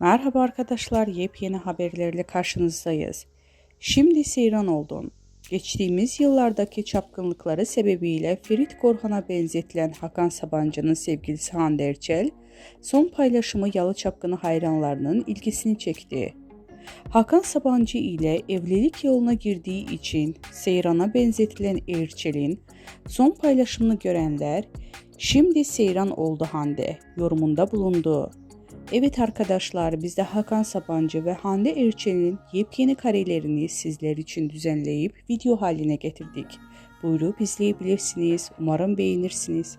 Merhaba arkadaşlar, yepyeni haberlerle karşınızdayız. Şimdi seyran oldun. Geçtiğimiz yıllardaki çapkınlıkları sebebiyle Ferit Korhan'a benzetilen Hakan Sabancı'nın sevgilisi Hande Erçel, son paylaşımı Yalı Çapkını hayranlarının ilgisini çekti. Hakan Sabancı ile evlilik yoluna girdiği için Seyran'a benzetilen Erçel'in son paylaşımını görenler, şimdi Seyran oldu Hande yorumunda bulundu. Evet arkadaşlar biz de Hakan Sabancı ve Hande Erçel'in yepyeni karelerini sizler için düzenleyip video haline getirdik. Buyurup izleyebilirsiniz. Umarım beğenirsiniz.